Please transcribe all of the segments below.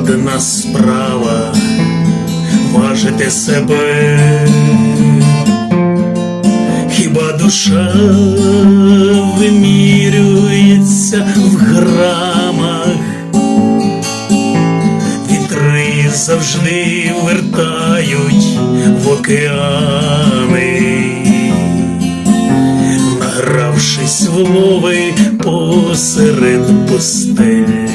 марудна справа. Важити себе, хіба душа вимірюється в грамах, вітри завжди вертають в океани, награвшись в лови посеред пустель.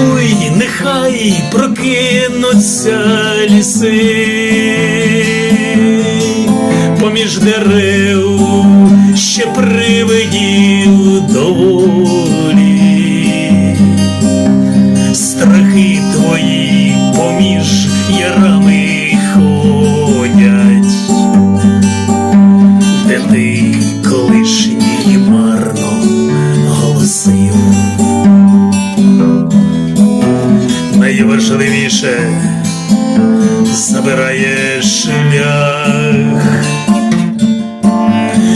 Чаклуй, нехай прокинуться ліси, поміж дерев ще привидів найважливіше забирає шлях,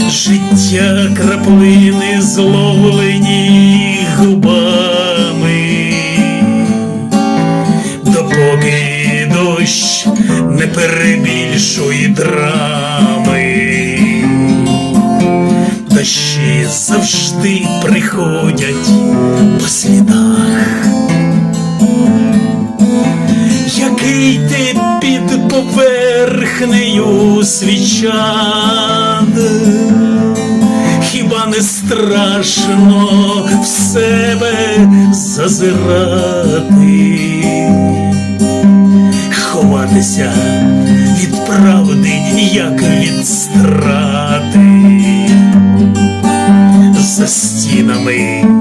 життя краплини зловлені губами, допоки дощ не перебільшує драми. Дощі завжди приходять по слідах. Поверхнею свічад, хіба не страшно в себе зазирати, ховатися від правди, як від страти, за стінами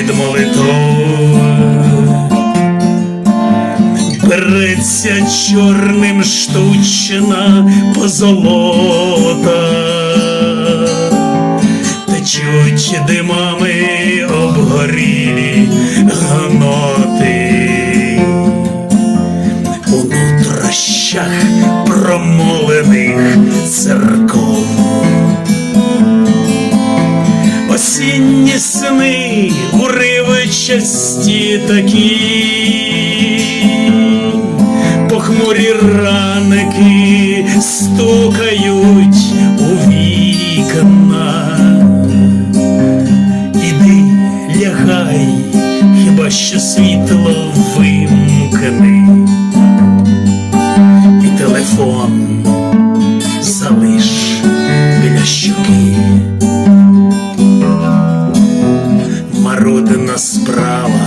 від молитов. Береться чорним штучна позолота, течуть димами обгорілі гноти. У нутрощах промолених церков осінні сни уривчасті такі, похмурі раники стукають у вікна. Іди лягай, хіба що світло вимкни, і телефон справа.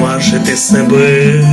Важити себе,